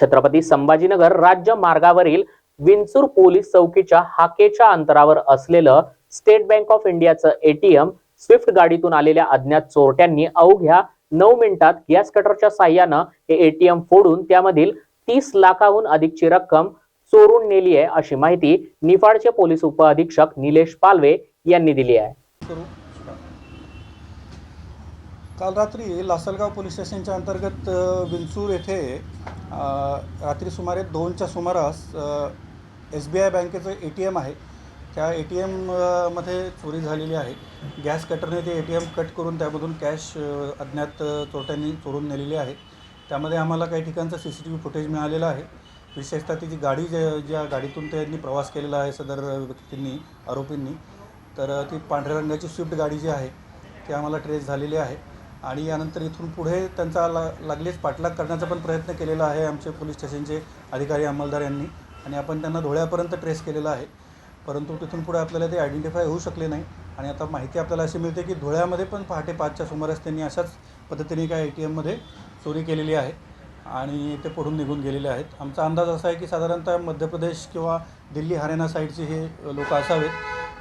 छत्रपती संभाजीनगर राज्य मार्गावरील विंचूर पोलीस चौकीच्या हाकेच्या अंतरावर असलेलं स्टेट बँक ऑफ इंडियाचं एटीएम स्विफ्ट गाडीतून आलेल्या अज्ञात चोरट्यांनी अवघ्या नऊ मिनिटात गॅस कटरच्या साह्यानं हे एटीएम फोडून त्यामधील तीस लाखाहून अधिकची रक्कम चोरून नेली आहे अशी माहिती निफाडचे पोलीस उपअधीक्षक निलेश पालवे यांनी दिली आहे. काल रात्री लासलगाव पोलीस स्टेशनच्या अंतर्गत विंचूर येथे रात्री सुमारे दोनच्या सुमारास एस बी आय बँकेचं ए टी एम आहे. त्या ए टी एममध्ये चोरी झालेली आहे. गॅस कटरने ते ए टी एम कट करून त्यामधून कॅश अज्ञात चोरट्यांनी चोरून नेलेली आहे. त्यामध्ये आम्हाला काही ठिकाणचं C C T V footage मिळालेलं आहे. विशेषतः ती जी गाडी ज्या ज्या गाडीतून त्यांनी प्रवास केलेला आहे सदर व्यक्तींनी आरोपींनी तर ती पांढऱ्या रंगाची स्विफ्ट गाडी जी आहे ती आम्हाला ट्रेस झालेली आहे. आणि यानंतर इथून पुढे त्यांचा ला लागलीच पाठलाग करण्याचा पण प्रयत्न केलेला आहे आमचे पोलीस स्टेशनचे अधिकारी अंमलदार यांनी. आणि आपण त्यांना धुळ्यापर्यंत ट्रेस केलेला आहे. परंतु तिथून पुढे आपल्याला ते आयडेंटिफाय होऊ शकले नाही. आणि आता माहिती आपल्याला अशी मिळते की धुळ्यामध्ये पण पहाटे पाचच्या सुमारास त्यांनी अशाच पद्धतीने काय ए टी एममध्ये चोरी केलेली आहे. आणि ते पुढून निघून गेलेले आहेत. आमचा अंदाज असा आहे की साधारणतः मध्य प्रदेश किंवा दिल्ली हरियाणा साईडचे हे लोक असावेत.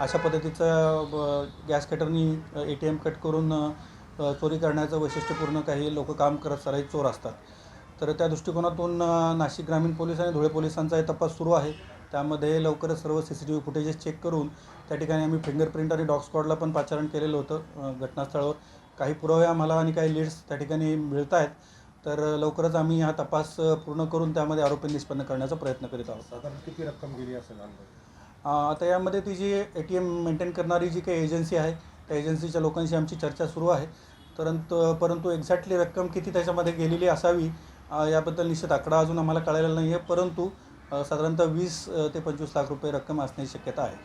अशा पद्धतीचं गॅस कटरनी ए टी एम कट करून चोरी करण्याचं वैशिष्ट्यपूर्ण काही लोक काम करत सराईत चोर असतात. तर त्या दृष्टिकोनातून नाशिक ग्रामीण पोलीस आणि धुळे पोलिसांचा हे तपास सुरू आहे. त्यामध्ये लवकरच सर्व C C T V footages check करून त्या ठिकाणी आम्ही फिंगरप्रिंट आणि डॉग स्क्वॉडला पण पाचारण केलेलं होतं घटनास्थळावर. काही पुरावे आम्हाला आणि काही लीड्स त्या ठिकाणी मिळत आहेत तर लवकरच आम्ही हा तपास पूर्ण करून त्यामध्ये आरोपी निष्पन्न करण्याचा प्रयत्न करीत आहोत. साधारण किती रक्कम गेली असेल आता यामध्ये ती जी ए टी एम मेंटेन करणारी जी काही एजन्सी आहे त्या एजन्सीच्या लोकांशी आमची चर्चा सुरू आहे. परंतु परंतु एक्झॅक्टली रक्कम किती त्याच्यामध्ये गेलेली असावी याबद्दल निश्चित आकडा अजून आम्हाला कळलेला नाही आहे परंतु साधारणतः वीस ते पंचवीस लाख रुपये रक्कम असण्याची शक्यता आहे.